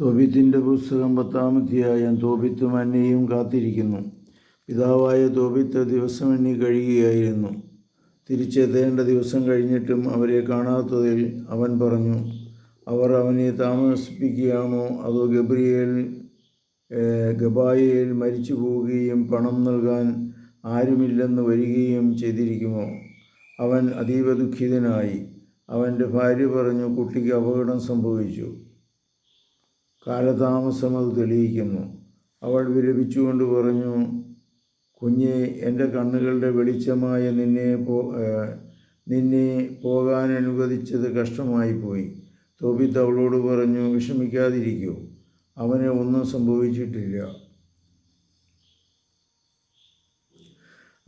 തോബിത്തിന്റെ പുസ്തകം പത്താം അധ്യായം തോബിത്തും കാത്തിരിക്കുന്നു. പിതാവായ തോബിത്ത് ദിവസം എണ്ണി കഴിയുകയായിരുന്നു. തിരിച്ചെത്തേണ്ട ദിവസം കഴിഞ്ഞിട്ടും അവരെ കാണാത്തതിൽ അവൻ പറഞ്ഞു അവർ അവനെ താമസിപ്പിക്കുകയാണോ? അതോ ഗബ്രിയേൽ ഗബായേൽ മരിച്ചു പോവുകയും പണം നൽകാൻ ആരുമില്ലെന്ന് വരികയും ചെയ്തിരിക്കുമോ? അവൻ അതീവ ദുഃഖിതനായി. അവന്റെ ഭാര്യ പറഞ്ഞു കുട്ടിക്ക് അപകടം സംഭവിച്ചു. കാലതാമസം അത് തെളിയിക്കുന്നു. അവൾ വിലപിച്ചുകൊണ്ട് പറഞ്ഞു കുഞ്ഞെ എന്റെ കണ്ണുകളുടെ വെളിച്ചമായ നിന്നെ പോ നിന്നെ പോകാൻ അനുവദിച്ചത് കഷ്ടമായി പോയി തോബിത്ത് അവളോട് പറഞ്ഞു വിഷമിക്കാതിരിക്കൂ. അവനെ ഒന്നും സംഭവിച്ചിട്ടില്ല.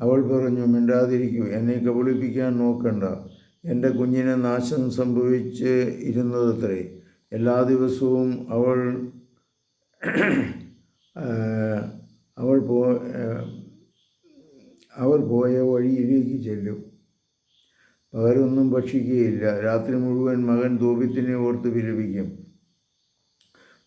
അവൾ പറഞ്ഞു മിണ്ടാതിരിക്കൂ. എന്നെ കബളിപ്പിക്കാൻ നോക്കണ്ട. എന്റെ കുഞ്ഞിനെ നാശം സംഭവിച്ച് ഇരുന്നതത്രേ. എല്ലാ ദിവസവും അവൾ അവൾ പോ അവർ പോയ വഴിയിലേക്ക് ചെല്ലും. പകരൊന്നും ഭക്ഷിക്കുകയില്ല. രാത്രി മുഴുവൻ മകൻ തോബിത്തിനെ ഓർത്ത് വിലപിക്കും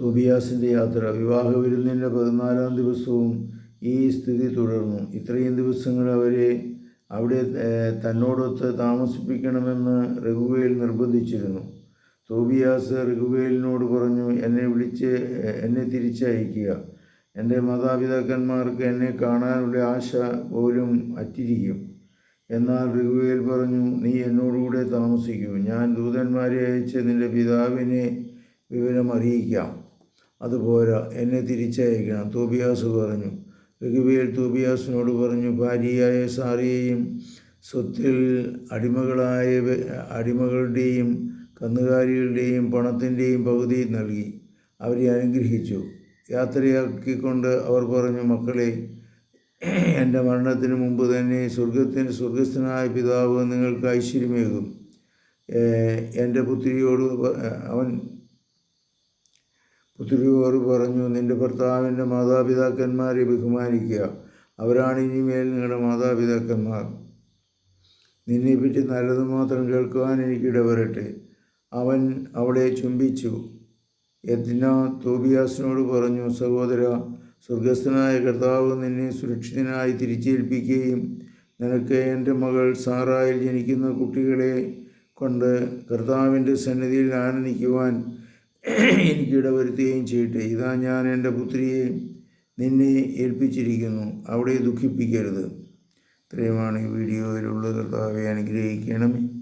തോബിയാസിന്റെ യാത്ര വിവാഹ വിരുന്നിന്റെ പതിനാലാം ദിവസവും ഈ സ്ഥിതി തുടർന്നു. ഇത്രയും ദിവസങ്ങൾ അവരെ അവിടെ തന്നോടൊത്ത് താമസിപ്പിക്കണമെന്ന് റഘുവേൽ നിർബന്ധിച്ചിരുന്നു. തോബിയാസ് റഘുവേലിനോട് പറഞ്ഞു എന്നെ വിളിച്ച് എന്നെ തിരിച്ചയക്കുക. എന്റെ മാതാപിതാക്കന്മാർക്ക് എന്നെ കാണാനുള്ള ആശ പോലും അറ്റിരിക്കും. എന്നാൽ ഋഗുവേൽ പറഞ്ഞു നീ എന്നോടുകൂടെ താമസിക്കൂ. ഞാൻ ദൂതന്മാരെ അയച്ച് നിന്റെ പിതാവിനെ വിവരം അറിയിക്കാം. അതുപോരാ എന്നെ തിരിച്ചയക്കണം. തോബിയാസ് പറഞ്ഞു. ഋഗുവേൽ തോബിയാസിനോട് പറഞ്ഞു ഭാര്യയായ സാറിയെയും സ്വത്തിൽ അടിമകളായ അടിമകളുടെയും കന്നുകാലികളുടെയും പണത്തിന്റെയും പകുതി നൽകി. അവരെ അനുഗ്രഹിച്ചു. യാത്രയാക്കിക്കൊണ്ട് അവർ പറഞ്ഞു മക്കളെ എന്റെ മരണത്തിന് മുമ്പ് തന്നെ സ്വർഗത്തിന് സ്വർഗസ്ഥനായ പിതാവ് നിങ്ങൾക്ക് ഐശ്വര്യമേകും. എന്റെ പുത്രിയോട് അവൻ പുത്രിയോട് പറഞ്ഞു നിന്റെ ഭർത്താവിന്റെ മാതാപിതാക്കന്മാരെ ബഹുമാനിക്കുക. അവരാണ് ഇനിമേൽ നിങ്ങളുടെ മാതാപിതാക്കന്മാർ. നിന്നെപ്പറ്റി നല്ലത് മാത്രം കേൾക്കുവാൻ എനിക്ക് വരട്ടെ അവൻ അവളെ ചുംബിച്ചു. യജ്ഞ തോബിയാസിനോട് പറഞ്ഞു സഹോദര സ്വർഗസ്ഥനായ കർത്താവ് നിന്നെ സുരക്ഷിതനായി തിരിച്ചേൽപ്പിക്കുകയും നിനക്ക് എന്റെ മകൾ സാറായിൽ ജനിക്കുന്ന കുട്ടികളെ കൊണ്ട് കർത്താവിന്റെ സന്നിധിയിൽ ആനന്ദിക്കുവാൻ എനിക്കിട വരുത്തുകയും ചെയ്യട്ടെ. ഇതാ ഞാൻ എന്റെ പുത്രിയെ നിന്നെ ഏൽപ്പിച്ചിരിക്കുന്നു. അവിടെ ദുഃഖിപ്പിക്കരുത്. ഇത്രയുമാണ് ഈ വീഡിയോയിലുള്ള കർത്താവെ അനുഗ്രഹിക്കണമേ.